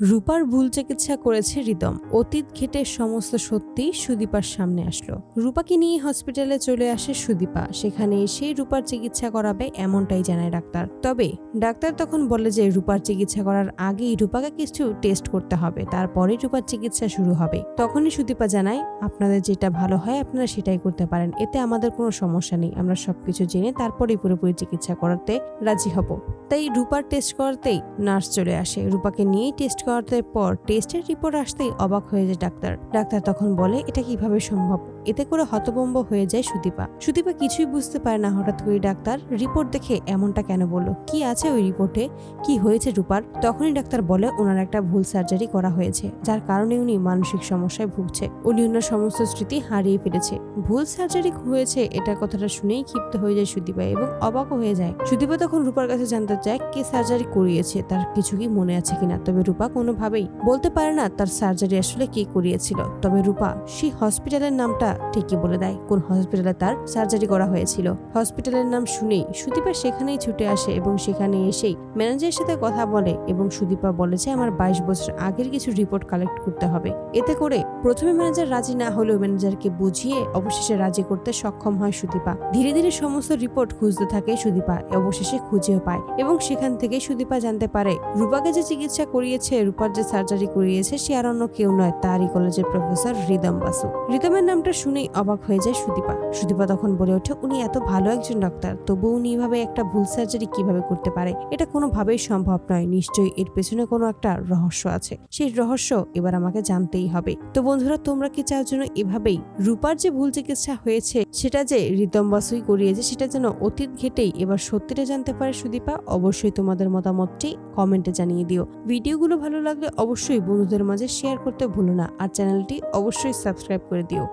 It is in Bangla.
রূপার ভুল চিকিৎসা করেছে রিদম। অতীত ঘেটে সমস্ত সত্যি সুদীপার সামনে আসলো। রূপাকে নিয়ে হসপিটালে চলে আসে সুদীপা। সেখানে এসে রূপার চিকিৎসা করাবে এমনটাই জানায় ডাক্তার। তবে ডাক্তার তখন বলে যে রূপার চিকিৎসা করার আগেই রূপাকে কিছু টেস্ট করতে হবে, তারপরে রূপার চিকিৎসা শুরু হবে। তখনই সুদীপা জানায়, আপনাদের যেটা ভালো হয়, আপনারা সেটাই করতে পারেন। এতে আমাদের কোনো সমস্যা নেই। আমরা সবকিছু জেনে তারপরেই পুরোপুরি চিকিৎসা করাতে রাজি হব। তাই রূপার টেস্ট করাতেই নার্স চলে আসে। রূপাকে নিয়েই টেস্ট করাতে পর টেস্টের রিপোর্ট আসতেই অবাক হয়ে যায় ডাক্তার। ডাক্তার তখন বলে, এটা কীভাবে সম্ভব? এতে করে হতবম্ব হয়ে যায় সুদীপা। সুদীপা কিছুই বুঝতে পারে না হঠাৎ করে ডাক্তার রিপোর্ট দেখে এমনটা কেন বলল? কি আছে ওই রিপোর্টে? কি হয়েছে রূপার? তখনই ডাক্তার বলে, ওনার একটা ভুল সার্জারি করা হয়েছে, যার কারণে উনি মানসিক সমস্যায় ভুগছে। উনি ওনার সমস্ত স্মৃতি হারিয়ে ফেলেছে। ভুল সার্জারি হয়েছে, এটার কথাটা শুনেই ক্ষিপ্ত হয়ে যায় সুদীপা এবং অবাকও হয়ে যায়। সুদীপা তখন রূপার কাছে জানতে চায়, কে সার্জারি করিয়েছে? তার কিছু কি মনে আছে কিনা? তবে রূপা কোনোভাবেই বলতে পারে না তার সার্জারি আসলে কে করিয়েছিল। তবে রূপা, সেই হসপিটালের নামটা ঠিকই বলে দেয়, কোন হসপিটালে তার সার্জারি করা হয়েছিল। হসপিটালের নাম শুনেই সুদীপা সেখানেই ছুটে আসে এবং সেখানে এসেই ম্যানেজারের সাথে কথা বলে এবং সুদীপা বলেছে আমার বাইশ বছর আগের কিছু রিপোর্ট কালেক্ট করতে হবে। এতে করে প্রথমে ম্যানেজার রাজি না হলেও ম্যানেজারকে বুঝিয়ে অবশেষে রাজি করতে সক্ষম হয় সুদীপা। ধীরে ধীরে সমস্ত রিপোর্ট খুঁজতে থাকে সুদীপা, অবশেষে খুঁজেও পায় এবং সেখান থেকে সুদীপা জানতে পারে, রূপাকে যে চিকিৎসা করিয়েছে রূপার যে সার্জারি করিয়েছে, সে আর অন্য কেউ নয়, তারই কলেজের প্রফেসর রিদম বাসু। রিদমের নামটা শুনেই অবাক হয়ে যায় সুদীপা। সুদীপা তখন বলে ওঠে, উনি এত ভালো একজন ডাক্তার তবু উনি এভাবে একটা ভুল সার্জারি কীভাবে করতে পারে? এটা কোনোভাবেই সম্ভব নয়। নিশ্চয়ই এর পেছনে কোনো একটা রহস্য আছে। সেই রহস্য এবার আমাকে জানতেই হবে। তো বন্ধুরা, তোমরা কি চাও যেন এভাবেই রূপার যে ভুল চিকিৎসা হয়েছে, সেটা যে রিদম বাসুই করিয়েছে, সেটা যেন অতীত ঘেটেই এবার সত্যিটা জানতে পারে সুদীপা? অবশ্যই তোমাদের মতামতটি কমেন্টে জানিয়ে দিও। ভিডিওগুলো ভালো লাগলে অবশ্যই বন্ধুদের মাঝে শেয়ার করতে ভুলো না। আর চ্যানেলটি অবশ্যই সাবস্ক্রাইব করে দিও।